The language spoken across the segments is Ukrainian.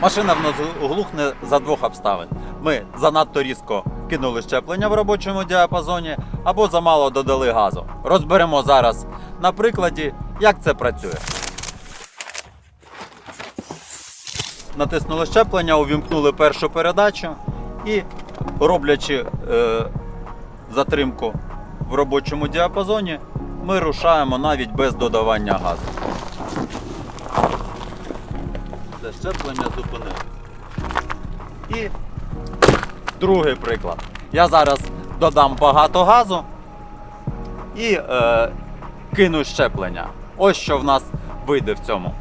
Машина в нас глухне за двох обставин. Ми занадто різко кинули щеплення в робочому діапазоні або замало додали газу. Розберемо зараз на прикладі, як це працює. Натиснули щеплення, увімкнули першу передачу і, роблячи е, затримку в робочому діапазоні, ми рушаємо навіть без додавання газу. Це щеплення зупинили. І другий приклад. Я зараз додам багато газу і е, кину щеплення. Ось що в нас вийде в цьому.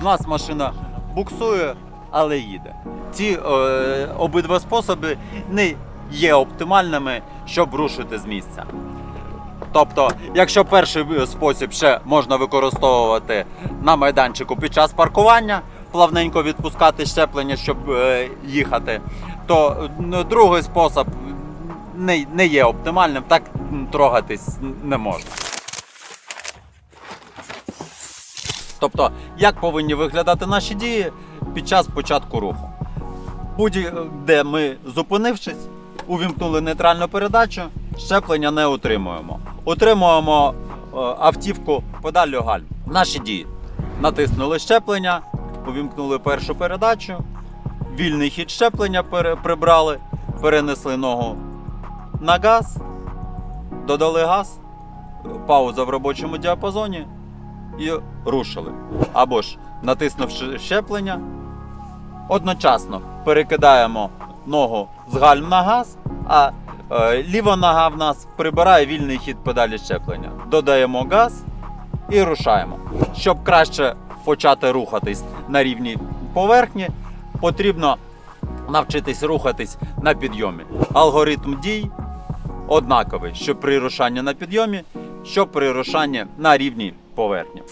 У нас машина буксує, але їде. Ці е, обидва способи не є оптимальними, щоб рушити з місця. Тобто, якщо перший спосіб ще можна використовувати на майданчику під час паркування, плавненько відпускати щеплення, щоб е, їхати, то м, другий спосіб не, не є оптимальним, так трогатись не можна. Тобто, як повинні виглядати наші дії під час початку руху? Будь-де ми зупинившись, увімкнули нейтральну передачу, щеплення не утримуємо. Утримуємо е, автівку подалі гальм. Наші дії. Натиснули щеплення, увімкнули першу передачу, вільний хід щеплення прибрали, перенесли ногу на газ, додали газ, пауза в робочому діапазоні і рушили. Або ж натиснувши щеплення, одночасно перекидаємо ногу з гальм на газ, а ліва нога в нас прибирає вільний хід педалі щеплення. Додаємо газ і рушаємо. Щоб краще почати рухатись на рівні поверхні, потрібно навчитись рухатись на підйомі. Алгоритм дій однаковий, що при рушанні на підйомі, що при рушанні на рівні поверхні.